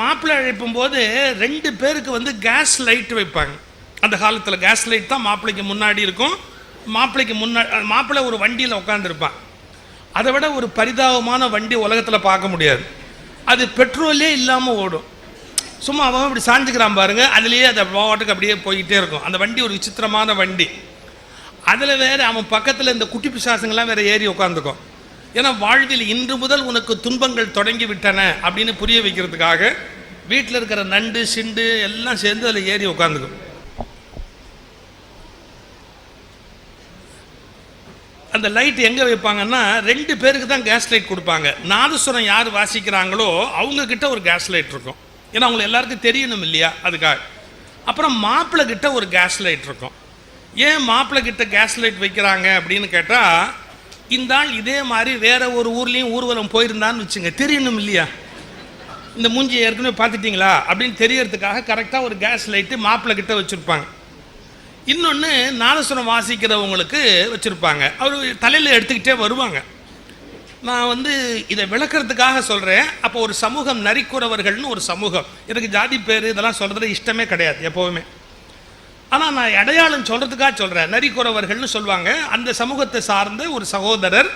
மாப்பிள்ளை அழைப்பும் போது ரெண்டு பேருக்கு வந்து கேஸ் லைட் வைப்பாங்க. அந்த காலத்தில் கேஸ் லைட் தான் மாப்பிள்ளைக்கு முன்னாடி இருக்கும். மாப்பிள்ளைக்கு முன்னாடி மாப்பிள்ளை ஒரு வண்டியில் உட்காந்துருப்பான் அதை விட ஒரு பரிதாபமான வண்டி உலகத்தில் பார்க்க முடியாது. அது பெட்ரோலே இல்லாமல் ஓடும். சும்மா அவன் இப்படி சாஞ்சுக்கிறான் பாருங்க அதுலேயே அது பாட்டுக்கு அப்படியே போய்கிட்டே இருக்கும். அந்த வண்டி ஒரு விசித்திரமான வண்டி. அதில் வேறு அவன் பக்கத்தில் இந்த குட்டி பிசாசுங்கள்லாம் வேறு ஏறி உட்காந்துக்கும் ஏன்னா வாழ்வில் இன்று முதல் உனக்கு துன்பங்கள் தொடங்கி விட்டன அப்படின்னு புரிய வைக்கிறதுக்காக வீட்டில் இருக்கிற நண்டு சிண்டு எல்லாம் சேர்ந்து அதில் ஏறி உட்காந்துக்கும் அந்த லைட் எங்கே வைப்பாங்கன்னா ரெண்டு பேருக்கு தான் கேஸ் லைட் கொடுப்பாங்க. நாதஸ்வரம் யார் வாசிக்கிறாங்களோ அவங்கக்கிட்ட ஒரு கேஸ் லைட் இருக்கும். ஏன்னா அவங்களை எல்லாருக்கும் தெரியணும் இல்லையா அதுக்காக. அப்புறம் மாப்பிள்ளை கிட்ட ஒரு கேஸ் லைட் இருக்கும். ஏன் மாப்பிள்ளை கிட்ட கேஸ் லைட் வைக்கிறாங்க அப்படின்னு கேட்டால் இந்த ஆள் இதே மாதிரி வேற ஒரு ஊர்லேயும் ஊர்வலம் போயிருந்தான்னு வச்சுங்க. தெரியணும் இல்லையா? இந்த மூஞ்சியை ஏற்கனவே பார்த்துட்டீங்களா? அப்படின்னு தெரியறதுக்காக கரெக்டாக ஒரு கேஸ் லைட்டு மாப்பிள்ளை கிட்ட வச்சுருப்பாங்க. இன்னொன்று நாலசுரம் வாசிக்கிறவங்களுக்கு வச்சுருப்பாங்க. அவர் தலையில் எடுத்துக்கிட்டே வருவாங்க. நான் வந்து இதை விளக்குறதுக்காக சொல்கிறேன் அப்போ ஒரு சமூகம் நரிக்குறவர்கள்னு ஒரு சமூகம். எனக்கு ஜாதி பேர் இதெல்லாம் சொல்கிறது இஷ்டமே கிடையாது எப்போவுமே. ஆனால் நான் அடையாளம் சொல்கிறதுக்காக சொல்கிறேன் நரிக்குறவர்கள்னு சொல்லுவாங்க. அந்த சமூகத்தை சார்ந்த ஒரு சகோதரர்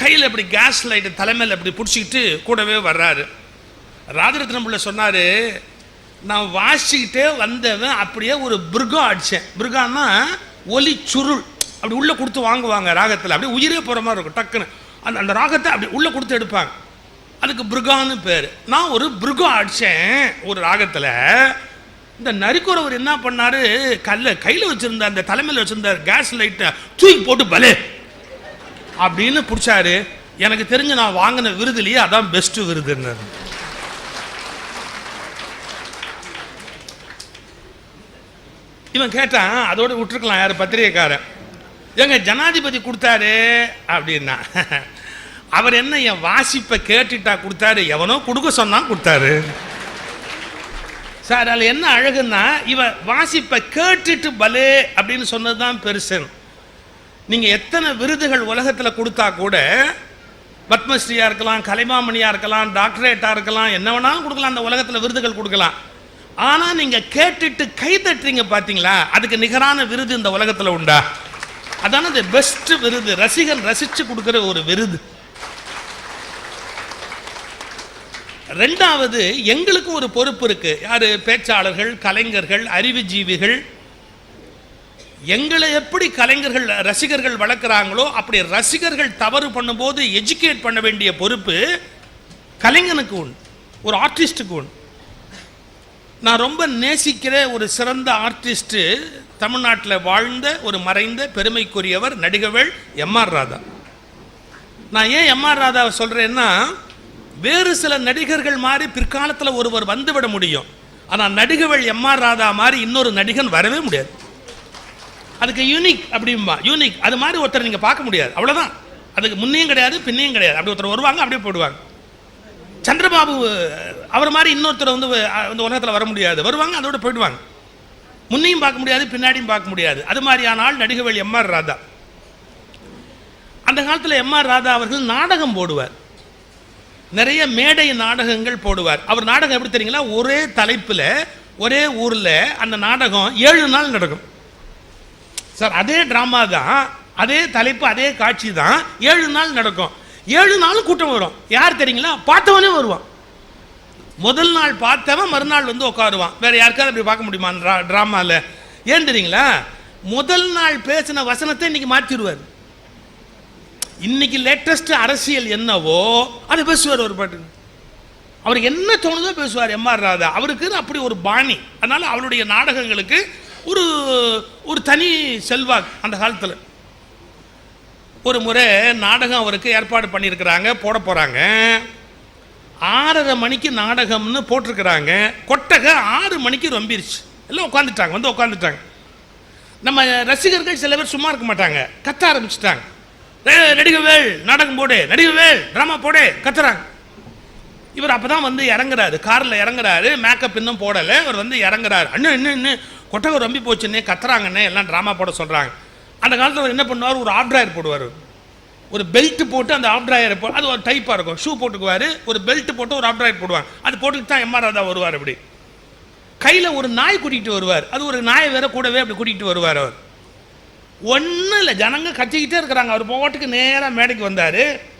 கையில் இப்படி கேஸ் லைட்டு தலைமையில் இப்படி பிடிச்சிக்கிட்டு கூடவே வர்றாரு. ராஜரத்னம் பிள்ளை சொன்னார் நான் வாசிக்கிட்டே வந்தவன் அப்படியே ஒரு பிருகம் அடித்தேன் பிருகான்னா ஒலி சுருள். அப்படி உள்ளே கொடுத்து வாங்குவாங்க ராகத்தில். அப்படியே உயிரே போகிற மாதிரி இருக்கும் டக்குன்னு. அந்த அந்த ராகத்தை அப்படி உள்ளே கொடுத்து எடுப்பாங்க. அதுக்கு பிருகான்னு பேர். நான் ஒரு பிருகம் அடித்தேன் ஒரு ராகத்தில். இந்த நரிக்குறவர் என்ன பண்ணாரு? கல்ல கையில் வச்சிருந்த அந்த தலைமையில் வச்சிருந்த கேஸ் லைட்டை தூக்கி போட்டு பலே அப்படின்னு பிடிச்சாரு. எனக்கு தெரிஞ்சு நான் வாங்கின விருதுலேயே அதான் பெஸ்ட் விருதுன்னு இவன் கேட்டான் அதோட விட்டுருக்கலாம் யார்? பத்திரிகைக்காரன். எங்க ஜனாதிபதி கொடுத்தாரு. அப்படின்னா அவர் என்ன என் வாசிப்பை கேட்டுட்டா கொடுத்தாரு? எவனோ கொடுக்க சொன்னான் கொடுத்தாரு. சார் அதில் என்ன அழகுன்னா இவன் வாசிப்பை கேட்டுட்டு பலே அப்படின்னு சொன்னது தான் பெருசு. நீங்கள் எத்தனை விருதுகள் உலகத்தில் கொடுத்தா கூட பத்மஸ்ரீயாக இருக்கலாம் கலைமாமணியாக இருக்கலாம் டாக்டரேட்டாக இருக்கலாம் என்ன வேணாலும் கொடுக்கலாம் அந்த உலகத்தில் விருதுகள் கொடுக்கலாம். ஆனால் நீங்கள் கேட்டுட்டு கை தட்டுறீங்க பார்த்தீங்களா அதுக்கு நிகரான விருது இந்த உலகத்தில் உண்டா? அதான the பெஸ்ட் விருது. ரசிகன் ரசித்து கொடுக்குற ஒரு விருது. ரெண்டாவது எங்களுக்கு ஒரு பொறுப்பு இருக்குது யார்? பேச்சாளர்கள் கலைஞர்கள் அறிவுஜீவிகள். எங்களை எப்படி கலைஞர்கள் ரசிகர்கள் வளர்க்குறாங்களோ அப்படி ரசிகர்கள் தவறு பண்ணும்போது எஜுகேட் பண்ண வேண்டிய பொறுப்பு கலைஞனுக்கு உண்டு. ஒரு ஆர்டிஸ்ட்டுக்கு உண்டு. நான் ரொம்ப நேசிக்கிற ஒரு சிறந்த ஆர்டிஸ்ட்டு தமிழ்நாட்டில் வாழ்ந்த ஒரு மறைந்த பெருமைக்குரியவர் நடிகவேள் எம்ஆர் ராதா. நான் ஏன் எம்ஆர் ராதாவை சொல்கிறேன்னா வேறு சில நடிகர்கள் மாதிரி பிற்காலத்தில் ஒருவர் வந்துவிட முடியும். ஆனால் நடிகவேள் எம்ஆர் ராதா மாதிரி இன்னொரு நடிகன் வரவே முடியாது. அதுக்கு யூனிக் அப்படிம்பா யூனிக் அது மாதிரி ஒருத்தர் நீங்கள் பார்க்க முடியாது. அவ்வளோதான் அதுக்கு முன்னையும் கிடையாது பின்னையும் கிடையாது. அப்படி ஒருத்தர் வருவாங்க அப்படியே போடுவாங்க. சந்திரபாபு அவர் மாதிரி இன்னொருத்தர் வந்து இந்த உலகத்தில் வர முடியாது. வருவாங்க அதோட போயிடுவாங்க. முன்னையும் பார்க்க முடியாது பின்னாடியும் பார்க்க முடியாது. அது மாதிரியான ஆள் நடிகவேள் எம்ஆர் ராதா. அந்த காலத்தில் எம்ஆர் ராதா அவர்கள் நாடகம் போடுவார். நிறைய மேடை நாடகங்கள் போடுவார். அவர் நாடகம் எப்படி தெரியுங்களா? ஒரே தலைப்பில் ஒரே ஊரில் அந்த நாடகம் ஏழு நாள் நடக்கும். சார் அதே ட்ராமா தான் அதே தலைப்பு அதே காட்சி தான் ஏழு நாள் நடக்கும். ஏழு நாளும் கூட்டம் வரும். யார் தெரியுங்களா? பார்த்தவனே வருவான். முதல் நாள் பார்த்தவன் மறுநாள் வந்து உட்காருவான். வேற யாருக்காவது அப்படி பார்க்க முடியுமா ட்ராமாவில் ஏன் தெரியுங்களா? முதல் நாள் பேசின வசனத்தை இன்னைக்கு மாற்றிடுவார் இன்னைக்கு லேட்டஸ்ட் அரசியல் என்னவோ அதை பேசுவார் ஒரு பாட்டு. அவர் என்ன தோணுதோ பேசுவார் எம்ஆர் ராதா. அவருக்கு அப்படி ஒரு பாணி. அதனால அவருடைய நாடகங்களுக்கு ஒரு ஒரு தனி செல்வாக்கு அந்த காலத்தில். ஒரு முறை நாடகம் அவருக்கு ஏற்பாடு பண்ணியிருக்கிறாங்க போட போகிறாங்க ஆறரை மணிக்கு நாடகம்னு போட்டிருக்கிறாங்க. கொட்டகை ஆறு மணிக்கு ரொம்பிருச்சு. எல்லாம் உட்காந்துட்டாங்க வந்து உட்காந்துட்டாங்க நம்ம ரசிகர்கள் சில பேர் சும்மா இருக்க மாட்டாங்க. கத்த ஆரம்பிச்சிட்டாங்க. நடிகவேல் நாடகம் போடு. நடிகவேல் ட்ராமா போடு. கத்துறாங்க. இவர் அப்போ தான் வந்து இறங்குறாரு. காரில் இறங்குறாரு. மேக்கப் இன்னும் போடலை. இவர் வந்து இறங்குறாரு. அண்ணன் இன்னும் இன்னும் கொட்டகை ரொம்பி போச்சுன்னே கத்துறாங்கன்னே எல்லாம் ட்ராமா போட சொல்கிறாங்க அந்த காலத்தில் அவர் என்ன பண்ணுவார்? ஒரு ஆப்ட்ராயர் போடுவார். ஒரு பெல்ட் போட்டு அந்த ஆஃப் ட்ராயரை போ அது ஒரு டைப்பாக இருக்கும். ஷூ போட்டுக்குவார். ஒரு பெல்ட் போட்டு ஒரு ஆஃப் ட்ராயர் போடுவாங்க. அது போட்டுட்டு தான் எம்ஆர் ராதா வருவார் அப்படி. கையில் ஒரு நாய் கூட்டிகிட்டு வருவார். அது ஒரு நாயை வேற கூடவே அப்படி கூட்டிகிட்டு வருவார் அவர். ஒன்றும் இல்லை. ஜனங்க கத்திக்கிட்டே இருக்கிறாங்க. அவர் போட்டுக்கு நேராக மேடைக்கு வந்தார்.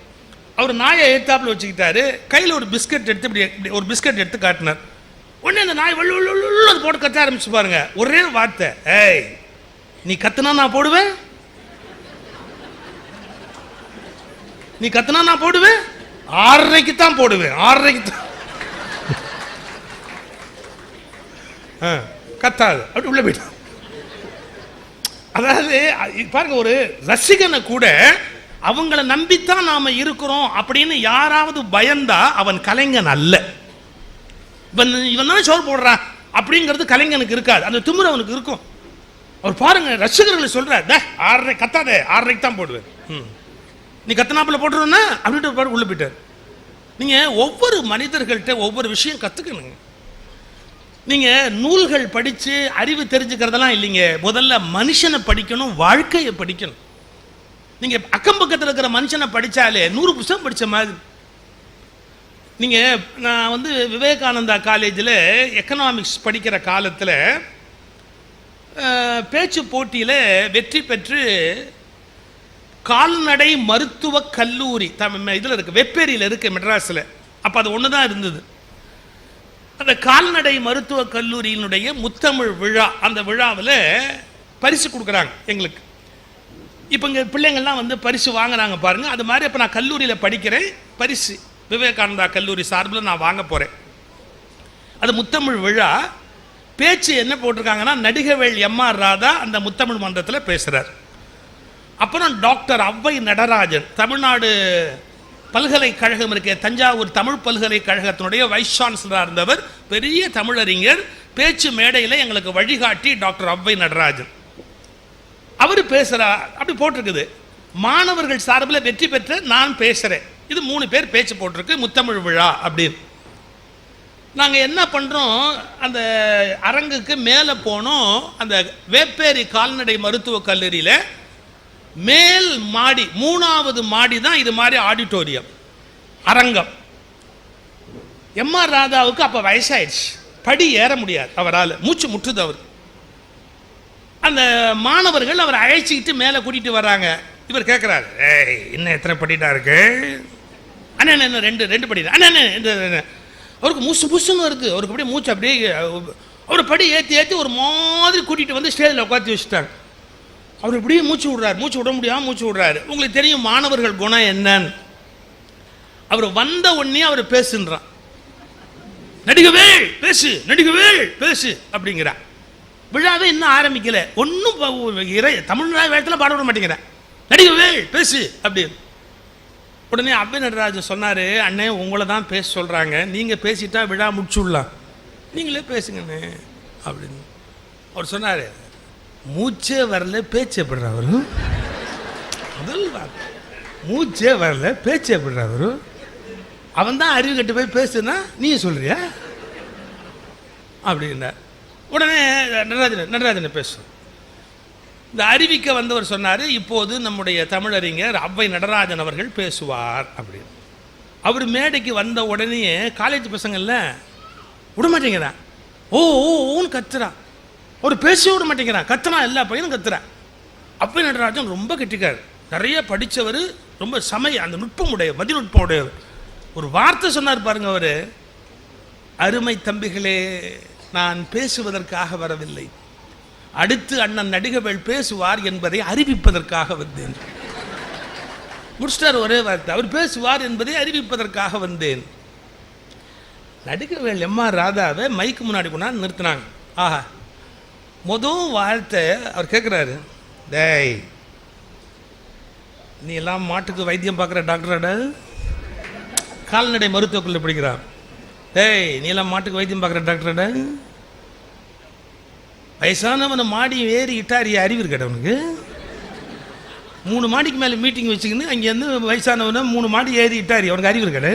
அவர் நாயை எழுத்தாப்பில் வச்சுக்கிட்டாரு. கையில் ஒரு பிஸ்கட் எடுத்து இப்படி இப்படி ஒரு பிஸ்கட் எடுத்து காட்டினார். உடனே அந்த நாய் வள்ளு வள்ளு அது போட்டு கத்த ஆரம்பிச்சு பாருங்க. ஒரே வார்த்தை. ஏய் நீ கத்துனா நான் போடுவேன்? நீ கத்துனா நான் போடுவேன்? ஆறரைக்கு தான் போடுவேன். ஆறரைக்கு தான். ஆ, கத்தாது. அப்படி உள்ள போயிட்டான். அதாவது பாருங்க ஒரு ரசிகனை கூட அவங்கள நம்பித்தான் நாம இருக்கிறோம் அப்படின்னு யாராவது பயந்தா அவன் கலைஞன் அல்ல. இவன் இவன் தானே சோறு போடுறான் அப்படிங்கிறது கலைஞனுக்கு இருக்காது. அந்த திமிரு அவனுக்கு இருக்கும். அவர் பாருங்க ரசிகர்களை சொல்றார் த ஆறரை கத்தாதே ஆறரைக்கு தான் போடுவேன். ம். நீ கத்தனாப்புல போட்டுருன்னா அப்படின்ட்டு பாரு உள்ள போயிட்டார். நீங்க ஒவ்வொரு மனிதர்கள்ட்ட ஒவ்வொரு விஷயம் கத்துக்கணுங்க. நீங்கள் நூல்கள் படித்து அறிவு தெரிஞ்சுக்கிறதெல்லாம் இல்லைங்க. முதல்ல மனுஷனை படிக்கணும் வாழ்க்கையை படிக்கணும். நீங்கள் அக்கம் பக்கத்தில் இருக்கிற மனுஷனை படித்தாலே நூறு புஸ்தகம் படித்த மாதிரி. நீங்கள் நான் வந்து விவேகானந்தா காலேஜில் எக்கனாமிக்ஸ் படிக்கிற காலத்தில் பேச்சு போட்டியில் வெற்றி பெற்று கால்நடை மருத்துவக் கல்லூரி தமிழ் இதில் இருக்குது வெப்பேரியில் இருக்குது மெட்ராஸில். அப்போ அது ஒன்று தான் இருந்தது. அந்த கால்நடை மருத்துவக் கல்லூரியினுடைய முத்தமிழ் விழா அந்த விழாவில் பரிசு கொடுக்குறாங்க எங்களுக்கு. இப்போ இங்கே பிள்ளைங்கள்லாம் வந்து பரிசு வாங்குறாங்க பாருங்க. அது மாதிரி இப்போ நான் கல்லூரியில் படிக்கிறேன். பரிசு விவேகானந்தா கல்லூரி சார்பில் நான் வாங்க போகிறேன் அது முத்தமிழ் விழா. பேச்சு என்ன போட்டிருக்காங்கன்னா நடிகவேள் எம்ஆர் ராதா அந்த முத்தமிழ் மன்றத்தில் பேசுகிறார் அப்புறம் டாக்டர் ஔவை நடராஜன் தமிழ்நாடு பல்கலைக்கழகம் இருக்க தஞ்சாவூர் தமிழ் பல்கலைக்கழகத்தினுடைய வைஸ் சான்சலராக இருந்தவர் பெரிய தமிழறிஞர் பேச்சு மேடையில் எங்களுக்கு வழிகாட்டி டாக்டர் அவ்வை நடராஜன். அவர் பேசுகிறா அப்படி போட்டிருக்குது. மாணவர்கள் சார்பில் வெற்றி பெற்ற நான் பேசுகிறேன் இது மூணு பேர் பேச்சு போட்டிருக்கு முத்தமிழ் விழா அப்படின்னு. நாங்கள் என்ன பண்ணுறோம் அந்த அரங்குக்கு மேலே போனோம் அந்த வேப்பேரி கால்நடை மருத்துவக் கல்லூரியில் மேல் மாடி மூணாவது மாடி தான் இது மாதிரி ஆடிட்டோரியம் அரங்கம். எம்ஆர் ராதாவுக்கு அப்போ வயசாயிடுச்சு. படி ஏற முடியாது அவரால். மூச்சு முற்றுது அவர். அந்த மாணவர்கள் அவரை அழைச்சிக்கிட்டு மேலே கூட்டிகிட்டு வர்றாங்க. இவர் கேட்குறாரு ஏய் இன்னும் எத்தனை படிட்டா இருக்கு? அண்ணா அண்ணா, இன்னும் ரெண்டு ரெண்டு படி அண்ணா இந்த இந்த." அவருக்கு மூசு புசுன்னு வருது அவருக்கு அப்படியே மூச்சு அப்படியே அவர் படி ஏற்றி ஏற்றி ஒரு மாதிரி கூட்டிகிட்டு வந்து ஸ்டேஜில் உட்காந்து வச்சுட்டாங்க. அவர் இப்படியே மூச்சு விடுறாரு மூச்சு விட முடியாமல் மூச்சு விடுறாரு. உங்களுக்கு தெரியும் மாணவர்கள் குணம் என்னன்னு. அவர் வந்த உடனே அவர் பேசுன்றான். நடிகவே பேசு நடிகவே பேசு அப்படிங்கிறா விழாவே இன்னும் ஆரம்பிக்கல. ஒன்றும் இறை தமிழ்நாடு வேகத்தில் பாட விட மாட்டேங்கிறேன். நடிகவே பேசு அப்படின்னு உடனே அபி நடராஜன் சொன்னார் அண்ணே உங்களை தான் பேச சொல்கிறாங்க நீங்கள் பேசிட்டா விழா முடிச்சுடலாம். நீங்களே பேசுங்கண்ணே. அப்படின்னு. அவர் சொன்னார் மூச்சே வரல பேச்சு எப்படிறா வரும்? முதல் வார்த்தை. மூச்சே வரல பேச்சு எப்படிறா வரும்? அவன் தான் அறிவு கட்டு போய் பேசுனா நீ சொல்றியா? அப்படின்னார் உடனே நடராஜன் நடராஜனை பேசும் இந்த அறிவிக்க வந்தவர் சொன்னார் இப்போது நம்முடைய தமிழறிஞர் அவ்வை நடராஜன் அவர்கள் பேசுவார் அப்படின்னு. அவர் மேடைக்கு வந்த உடனே காலேஜ் பசங்கள்ல விட மாட்டேங்கிறான் ஓ ஓ ஓன்னு கத்துறான். அவர் பேசி விட மாட்டேங்கிறான். கத்துறான் எல்லா பையனும் கத்துறான். அவ்வை நடராஜன் ரொம்ப கெட்டிக்கார். நிறைய படித்தவர் ரொம்ப சமய அந்த நுட்பம் உடைய மதிநுட்பம் உடையவர் ஒரு வார்த்தை சொன்னார் பாருங்க அவர் அருமை தம்பிகளே நான் பேசுவதற்காக வரவில்லை. அடுத்து அண்ணன் நடிகவேள் பேசுவார் என்பதை அறிவிப்பதற்காக வந்தேன். முடிச்சிட்டார் ஒரே வார்த்தை. அவர் பேசுவார் என்பதை அறிவிப்பதற்காக வந்தேன். நடிகவேள் எம்ஆர் ராதாவை மைக்கு முன்னாடி கொண்டாந்து நிறுத்தினாங்க. ஆஹா. முதல் வார்த்தை அவர் கேட்குறாரு டேய் நீ எல்லாம் மாட்டுக்கு வைத்தியம் பார்க்குற டாக்டராட கால்நடை மருத்துவக்குள்ள பிடிக்கிறான். டேய் நீ எல்லாம் மாட்டுக்கு வைத்தியம் பார்க்குற டாக்டரோட வயசானவனை மாடி ஏறி இட்டாரிய அறிவு இருக்கட்ட அவனுக்கு மூணு மாடிக்கு மேலே மீட்டிங் வச்சுக்கின்னு அங்கேருந்து வயசானவனை மூணு மாடி ஏறி இட்டாரி அவனுக்கு அறிவு இருக்கட?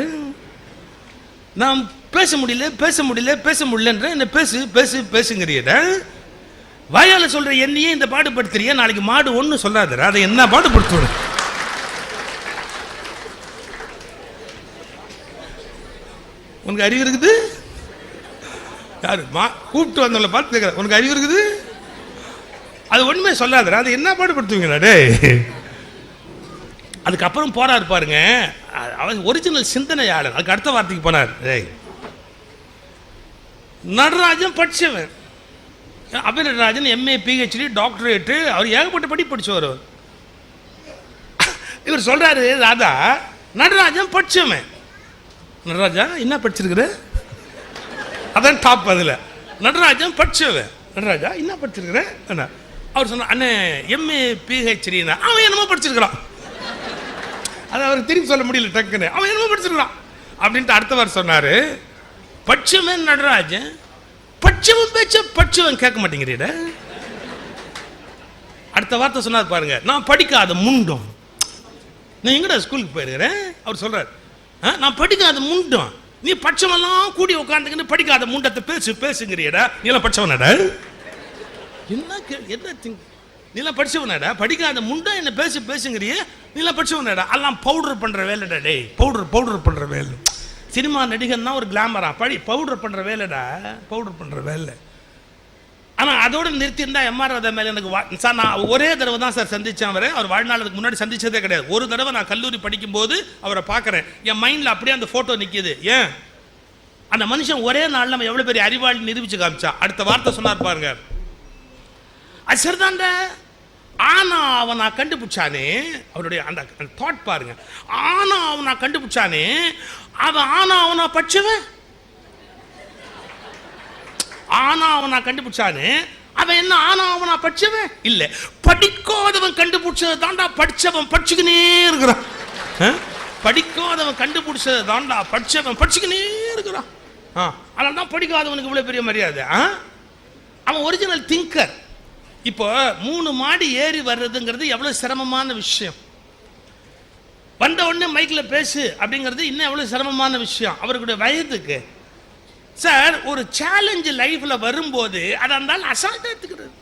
நான் பேச முடியல பேச முடியல பேச முடியலன்ற என்ன பேசு பேசு பேசுங்கிறியட? வயால சொல்ற என்னையே இந்த பாடு பாடுபடுத்துறிய? நாளைக்கு மாடு ஒன்று சொல்லாத அதை என்ன பாடு பாடுபடுத்துவது உனக்கு அறிவு இருக்குது? யாரு? மா கூப்பிட்டு வந்தவங்களை பார்த்து கேட்கற உனக்கு அறிவு இருக்குது? அது ஒண்ணுமே சொல்லாத அதை என்ன பாடுபடுத்துவீங்களா டே அதுக்கப்புறம் போறார் பாருங்க. அவங்க ஒரிஜினல் சிந்தனையாளர். அதுக்கு அடுத்த வார்த்தைக்கு போனார். நடராஜன் படிச்சவன். Abhaya Natarajan MA PhD doctorate அவர் ஏகப்பட்ட படி படிச்சவர் அவர். இவர் சொல்றாரு ராதா நடராஜன் படிச்சவன். நடராஜா என்ன படிச்சிருக்கிற? அதான் டாப் அதில். நடராஜன் படிச்சவன். நடராஜா என்ன படிச்சிருக்கிற? என்ன? அவர் சொன்னார் அண்ணே எம்ஏ பிஹெச்டினா அவன் என்னமோ படிச்சிருக்கிறான். அதை அவருக்கு திரும்பி சொல்ல முடியல டக்குன்னு. அவன் என்னமோ படிச்சிருக்கிறான். அப்படின்ட்டு அடுத்தவர் சொன்னார் பட்சமே நடராஜன் பட்சமும் பேச்ச பட்சம் கேட்க மாட்டேங்கிறீட. அடுத்த வார்த்தை சொன்னார் பாருங்க நான் படிக்காத முண்டம். நான் எங்கடா ஸ்கூலுக்கு போயிருக்கிறேன் அவர் சொல்றாரு "ஆ, நான் படிக்காத முண்டம். நீ பட்சமெல்லாம் கூடி உட்காந்துக்கின்னு படிக்காத முண்டத்தை பேசு பேசுங்கிறியடா நீ எல்லாம் பட்சவனடா என்ன கே என்ன திங் நீலாம் படிச்சவனடா? படிக்காத முண்டா என்ன பேசி பேசுங்கிறிய. நீலாம் படிச்சவனாடா? எல்லாம் பவுடர் பண்ற வேலைடா டேய் பவுடர் பவுடர் பண்ற வேலை. சினிமா நடிகன்னா ஒரு கிளாமரா படி பவுடர் பண்ற வேலைடா. பவுடர் பண்ற வேலை. ஆனா அதோட நிறுத்தியிருந்தா எம்ஆர் ராதா மேல எனக்கு வா- சார் நான் ஒரே தடவை தான் சார் சந்திச்சேன் அவரை. அவர் வாழ்நாளுக்கு முன்னாடி சந்திச்சதே கிடையாது. ஒரு தடவை நான் கல்லூரி படிக்கும்போது அவரை பார்க்கறேன். என் மைண்ட்ல அப்படியே அந்த போட்டோ நிக்குது. ஏன்? அந்த மனுஷன் ஒரே நாள்ல நம்ம எவ்வளவு பெரிய அறிவாளி நிரூபிச்சு காமிச்சா? அடுத்த வார்த்தை சொன்னார் பாருங்க. அது சரிதான்டா. ஆனா அவன் நான் கண்டுபிடிச்சானே. அவருடைய அந்த தாட் பாருங்க. ஆனா அவன் நான் கண்டுபிடிச்சானே அவன் ஆனா அவனா படிச்சவன் ஆனா அவனா கண்டுபிடிச்சானே? அவன் என்ன ஆனா அவனா படிச்சவன் இல்ல. படிக்காதவன் கண்டுபிடிச்சது தாண்டா படிச்சவன் படிச்சுக்கினே இருக்கிறான். ஆ? படிக்காதவன் கண்டுபிடிச்சது தாண்டா படிச்சவன் படிச்சுக்கினே இருக்கிறான். ஆ. அதனால தான் படிக்காதவனுக்கு இவ்வளவு பெரிய மரியாதை ஆ? அவன் ஒரிஜினல் திங்கர் இப்போ மூணு மாடி ஏறி வர்றதுங்கிறது எவ்வளவு சிரமமான விஷயம். வந்த உடனே மைக்கில் பேசு அப்படிங்கிறது இன்னும் எவ்வளோ சிரமமான விஷயம். அவருடைய வயதுக்கு. சார் ஒரு சேலஞ்சு லைஃப்பில் வரும்போது அதை இருந்தாலும் அசால்ட்டாக எடுத்துக்கிறது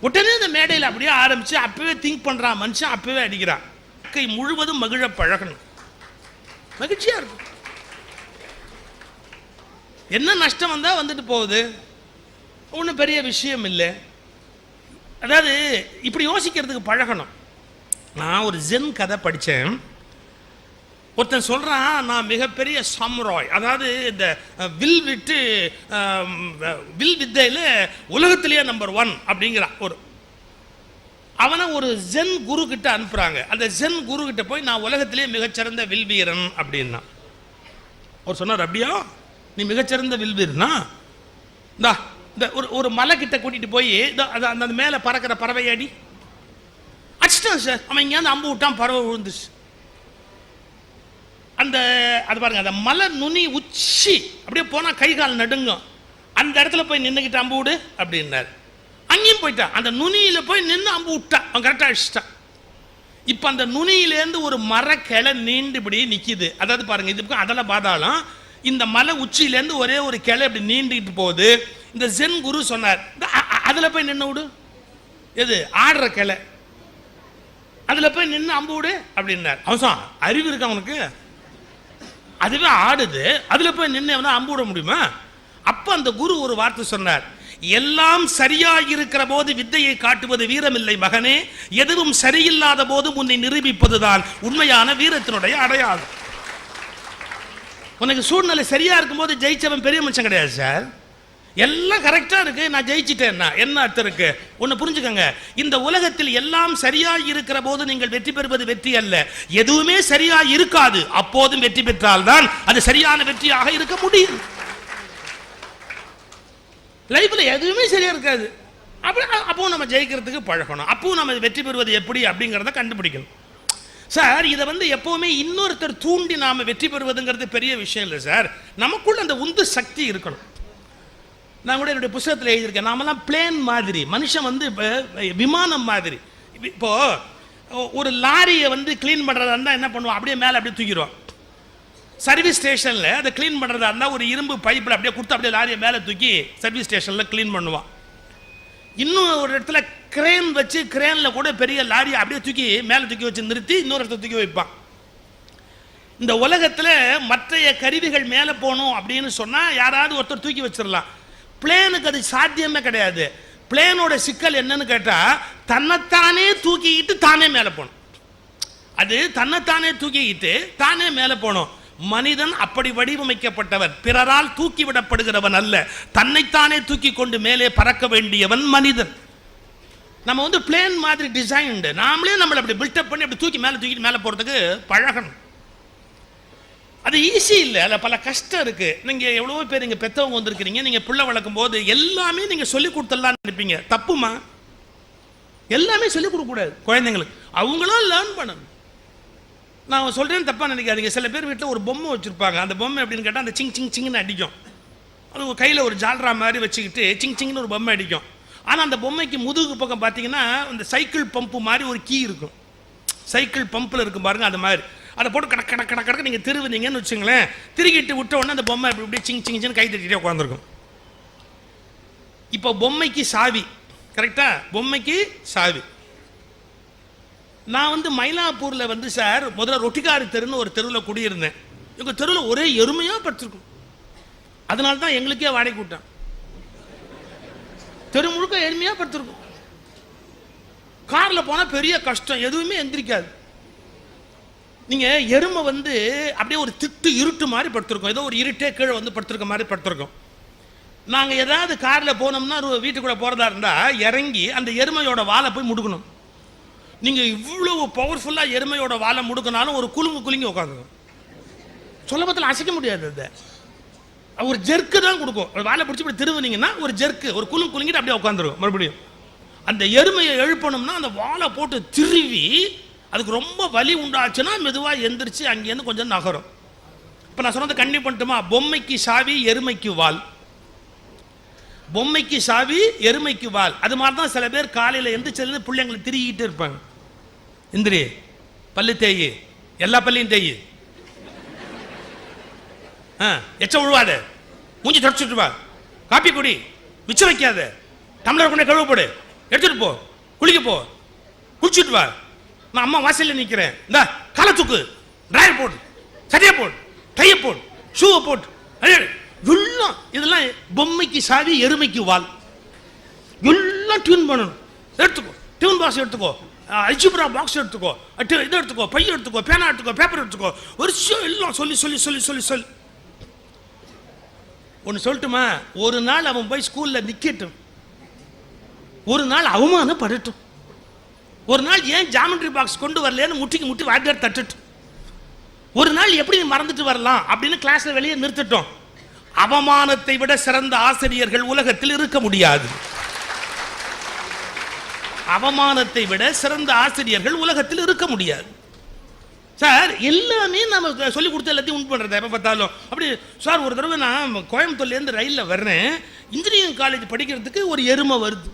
உடனே இந்த மேடையில் அப்படியே ஆரம்பித்து அப்பவே திங்க் பண்ணுறான் மனுஷன் அப்பவே அடிக்கிறான். கை முழுவதும் மகிழ பழகணும். மகிழ்ச்சியாக இருக்கும். என்ன நஷ்டம் வந்தால் வந்துட்டு போகுது? ஒன்றும் பெரிய விஷயம் இல்லை. அதாவது இப்படி யோசிக்கிறதுக்கு பழகணும். நான் ஒரு ஜென் கதை படித்தேன் ஒருத்தன் சொல்கிறான் நான் மிகப்பெரிய சாம்ராய். அதாவது இந்த வில் விட்டு வில் வித்தையில் உலகத்திலேயே நம்பர் ஒன் அப்படிங்கிறான் ஒரு. அவனை ஒரு ஜென் குரு கிட்ட அனுப்புகிறாங்க அந்த ஜென் குரு கிட்ட போய் நான் உலகத்திலேயே மிகச்சிறந்த வில் வீரன் அப்படின்னா. அவர் சொன்னார் அப்படியா? நீ மிகச்சிறந்த வில் வீரனா? இந்தா இந்த ஒரு ஒரு மலை கிட்ட கூட்டிட்டு போய் இந்த அது அந்த மேலே பறக்கிற பறவை அடி கஷ்டம் சார் அவன் இங்கேருந்து அம்பு விட்டான் பறவை விழுந்துச்சு அந்த அது பாருங்க அந்த மலை நுனி உச்சி. அப்படியே போனால் கை கால் நடுங்கும். அந்த இடத்துல போய் நின்றுக்கிட்டு அம்பு விடு அப்படின்னாரு. அங்கேயும் போயிட்டான். அந்த நுனியில் போய் நின்று அம்பு விட்டான். அவன் கரெக்டாக அடிச்சிட்டான். இப்போ அந்த நுனியிலேருந்து ஒரு மரக்கிளை நீண்டு இப்படி நிற்கிது அதாவது பாருங்க இது அதெல்லாம் பாதாளம். இந்த மலை உச்சியிலேருந்து ஒரே ஒரு கிளை இப்படி நீண்டுகிட்டு போகுது. இந்த ஜென் குரு சொன்னார் "இந்த போய் நின்று விடு. எது? ஆடுற கிளை. அதுல போய் நின்று அம்பு விடு அப்படின்னார். சொன்னான், அறிவு இருக்கு அவனுக்கு அதுவே ஆடுது. அதுல போய் நின்று அவனை அம்பு விட முடியுமா? அப்ப அந்த குரு ஒரு வார்த்தை சொன்னார். எல்லாம் சரியாய் இருக்கிற போது வித்தையை காட்டுவது வீரமில்லை மகனே. எதுவும் சரியில்லாத போது உன்னை நிரூபிப்பதுதான் உண்மையான வீரத்தினுடைய அடையாளம். உனக்கு சூழ்நிலை சரியா இருக்கும்போது ஜெயிச்சவன் பெரிய மனுஷன் கிடையாது சார். எல்லாம் கரெக்டா இருக்கு. நான் ஜெயிச்சிட்டேன்னா என்ன அர்த்தம் இருக்கு? ஒன்று புரிஞ்சுக்கோங்க. இந்த உலகத்தில் எல்லாம் சரியா இருக்கிற போது நீங்கள் வெற்றி பெறுவது வெற்றி அல்ல. எதுவுமே சரியா இருக்காது. அப்போதும் வெற்றி பெற்றால்தான் அது சரியான வெற்றியாக இருக்க முடியும். லைஃப்பில் எதுவுமே சரியா இருக்காது. அப்படி அப்போ நம்ம ஜெயிக்கிறதுக்கு பழகணும். அப்போ நம்ம வெற்றி பெறுவது எப்படி அப்படிங்கிறத கண்டுபிடிக்கணும். சார் இதை வந்து எப்பவுமே இன்னொருத்தர் தூண்டி நாம வெற்றி பெறுவதுங்கிறது பெரிய விஷயம் இல்லை சார் நமக்குள்ள அந்த உந்து சக்தி இருக்கணும். நான் கூட என்னுடைய புஸ்தகத்தில் எழுதியிருக்கேன். நாமெல்லாம் பிளேன் மாதிரி. மனுஷன் வந்து இப்போ விமானம் மாதிரி. இப்போ ஒரு லாரியை வந்து க்ளீன் பண்ணுறதா இருந்தால் என்ன பண்ணுவோம்? அப்படியே மேலே அப்படியே தூக்கிடுவோம். சர்வீஸ் ஸ்டேஷனில் அதை க்ளீன் பண்ணுறதா இருந்தால் ஒரு இரும்பு பைப்பில் அப்படியே கொடுத்து அப்படியே லாரியை மேலே தூக்கி சர்வீஸ் ஸ்டேஷனில் க்ளீன் பண்ணுவான் இன்னும் ஒரு இடத்துல கிரேன் வச்சு கிரேனில் கூட பெரிய லாரியை அப்படியே தூக்கி மேலே தூக்கி வச்சு நிறுத்தி இன்னொரு இடத்துல தூக்கி வைப்பான். இந்த உலகத்தில் மற்றைய கருவிகள் மேலே போகணும் அப்படின்னு சொன்னால் யாராவது ஒருத்தர் தூக்கி வச்சிடலாம். பிளேனுக்கு அது சாத்தியமே கிடையாது. பிளேனோட சிக்கல் என்னன்னு கேட்டால் தன்னைத்தானே தூக்கிக்கிட்டு தானே மேலே போகணும். அது தன்னைத்தானே தூக்கிக்கிட்டு தானே மேலே போகணும். மனிதன் அப்படி வடிவமைக்கப்பட்டவர் பிறரால் தூக்கி விடப்படுகிறவன் அல்ல. தன்னைத்தானே தூக்கி கொண்டு மேலே பறக்க வேண்டியவன் மனிதன். நம்ம வந்து பிளேன் மாதிரி டிசைன்டு நாமளே நம்மளை அப்படி பில்டப் பண்ணி அப்படி தூக்கி மேலே தூக்கிட்டு மேலே போகிறதுக்கு பழகணும். அது ஈஸி இல்லை. அதில் பல கஷ்டம் இருக்குது நீங்கள் எவ்வளோ பேர் இங்கே பெற்றவங்க வந்திருக்கிறீங்க. நீங்கள் பிள்ளை வளர்க்கும் போது எல்லாமே நீங்கள் சொல்லி கொடுத்துடலாம்னு நினைப்பீங்க. தப்புமா? எல்லாமே சொல்லிக் கொடுக்கக்கூடாது குழந்தைங்களுக்கு. அவங்களும் லேர்ன் பண்ணணும். நான் சொல்கிறேன் தப்பாக நினைக்காதீங்க. சில பேர் வீட்டில் ஒரு பொம்மை வச்சுருப்பாங்க. அந்த பொம்மை அப்படின்னு கேட்டால் அந்த சிங் சிங் சிங்னு அடிக்கும். அது கையில் ஒரு ஜால்ரா மாதிரி வச்சுக்கிட்டு சிங் சிங்னு ஒரு பொம்மை அடிக்கும். ஆனால் அந்த பொம்மைக்கு முதுகு பக்கம் பார்த்தீங்கன்னா இந்த சைக்கிள் பம்பு மாதிரி ஒரு கீ இருக்கும். சைக்கிள் பம்பில் இருக்கும் பாருங்கள் அது மாதிரி. அதை போட்டு கணக்கு கணக்கு கணக்கு நீங்கள் திருவுனீங்கன்னு வச்சுங்களேன். திருகிட்டு விட்ட உடனே அந்த பொம்மை இப்படி இப்படி சிங் சிங் கை தட்டிகிட்டே உட்காந்துருக்கும் இப்போ பொம்மைக்கு சாவி. கரெக்டாக பொம்மைக்கு சாவி. நான் வந்து மயிலாப்பூரில் வந்து சார் முதல்ல ரொட்டிக்காரி தெருன்னு ஒரு தெருவில் குடியிருந்தேன். எங்கள் தெருவில் ஒரே எருமையாக படுத்திருக்கும். அதனால தான் எங்களுக்கே வாடகை கூட்டம். தெரு முழுக்க எருமையாக படுத்திருக்கும். காரில் போனால் பெரிய கஷ்டம் எதுவுமே எந்திரிக்காது. நீங்கள் எருமை வந்து அப்படியே ஒரு திட்டு இருட்டு மாதிரி படுத்திருக்கோம். ஏதோ ஒரு இருட்டே கீழே வந்து படுத்திருக்க மாதிரி படுத்திருக்கோம். நாங்கள் ஏதாவது காரில் போனோம்னா ஒரு வீட்டுக்குள்ளே போகிறதா இருந்தால் இறங்கி அந்த எருமையோட வாலை போய் முடுக்கணும். நீங்கள் இவ்வளவு பவர்ஃபுல்லாக எருமையோட வாழை முடுக்கினாலும் ஒரு குலுங்கு குலுங்கி உட்காந்துக்கும் சொல்லபத்தில் அசைக்க முடியாது அதை. ஒரு ஜெர்க்கு தான் கொடுக்கும். வாழை பிடிச்சி இப்படி திருவுனீங்கன்னா ஒரு ஜெர்க்கு ஒரு குலுங்கு குலுங்கிட்டு அப்படியே உட்காந்துருக்கும் மறுபடியும். அந்த எருமையை எழுப்பணும்னா அந்த வாழை போட்டு திருவி அதுக்கு ரொம்ப வலி உண்டாச்சுன்னா மெதுவாக எந்திரிச்சு அங்கேருந்து கொஞ்சம் நகரும். இப்போ நான் சொன்னது கண்ணி பண்ணட்டுமா? பொம்மைக்கு சாவி எருமைக்கு வால். பொம்மைக்கு சாவி எருமைக்கு வால். அது மாதிரி தான் சில பேர் காலையில் எந்திரிச்சிருந்து பிள்ளைங்களை திரிகிட்டு இருப்பாங்க. இந்திரி பல்லு தேயி. எல்லா பள்ளியும் தேயி. ஆ எச்ச விழுவாத மூஞ்சி தொடச்சிட்டு வா. காப்பி குடி. மிச்சம் வைக்காத. டம்ளர் கொண்டே கழுவப்படு. எடுத்துகிட்டு போ. குளிக்க போ. குளிச்சுட்டு வா. நான் அம்மா வாசலில் நிற்கிறேன் இந்த காலை தூக்கு. டிராயர் போடு. சரியா போடு. டையை போடு. ஷூவை போட்டு எல்லாம் இதெல்லாம் பொம்மைக்கு சாவி எருமைக்கு வால். எல்லாம் டியூன் பண்ணணும். எடுத்துக்கோ. டியூன் பாக்ஸ் எடுத்துக்கோ. அல்ஜிப்ரா பாக்ஸ் எடுத்துக்கோ. அட்டு இது எடுத்துக்கோ. பையன் எடுத்துக்கோ. பேனா எடுத்துக்கோ. பேப்பர் எடுத்துக்கோ. ஒரு எல்லாம் சொல்லி சொல்லி சொல்லி சொல்லி சொல்லி. ஒன்று சொல்லட்டுமா? ஒரு நாள் அவன் போய் ஸ்கூலில் நிற்கட்டும் ஒரு நாள் அவமானப்படட்டும். ஒரு நாள் ஏன் ஜாமெண்ட்ரி பாக்ஸ் கொண்டு வரலன்னு முட்டிக்கு முட்டி வாத்தியார் தட்டுட்டு. ஒரு நாள் எப்படி மறந்துட்டு வரலாம் அப்படின்னு கிளாஸ்ல வெளியே நிறுத்திட்டோம். அவமானத்தை விட சிறந்த ஆசிரியர்கள் உலகத்தில் இருக்க முடியாது. அவமானத்தை விட சிறந்த ஆசிரியர்கள் உலகத்தில் இருக்க முடியாது. சார் எல்லாமே நம்ம சொல்லி கொடுத்த எல்லாத்தையும் உண்டு பண்ணுறது எப்போ பார்த்தாலும். அப்படி சார் ஒரு தடவை நான் கோயம்புத்தூர்லேருந்து ரயிலில் வர்றேன். இன்ஜினியரிங் காலேஜ் படிக்கிறதுக்கு ஒரு எருமை வருது.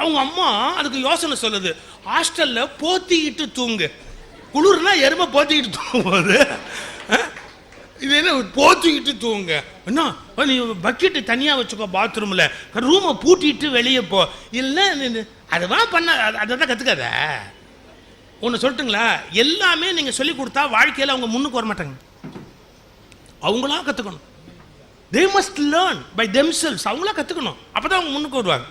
அவங்க அம்மா அதுக்கு யோசனை சொல்லுது. ஹாஸ்டலில் போத்திக்கிட்டு தூங்கு. குளிர்னா எருமை போத்திக்கிட்டு தூங்கும்போது இது என்ன போத்திக்கிட்டு தூங்க. என்ன? நீ பக்கெட்டு தனியாக வச்சுக்கோ பாத்ரூமில் ரூமை பூட்டிட்டு வெளியே போ. இல்லை அதுவா பண்ண அதை தான் கற்றுக்காத ஒன்று சொல்லட்டுங்களா? எல்லாமே நீங்கள் சொல்லி கொடுத்தா வாழ்க்கையில் அவங்க முன்னுக்கு வர மாட்டாங்க. அவங்களா கற்றுக்கணும் they must learn by themselves அவங்களா கற்றுக்கணும் அப்போ தான் அவங்க முன்னுக்கு வருவாங்க.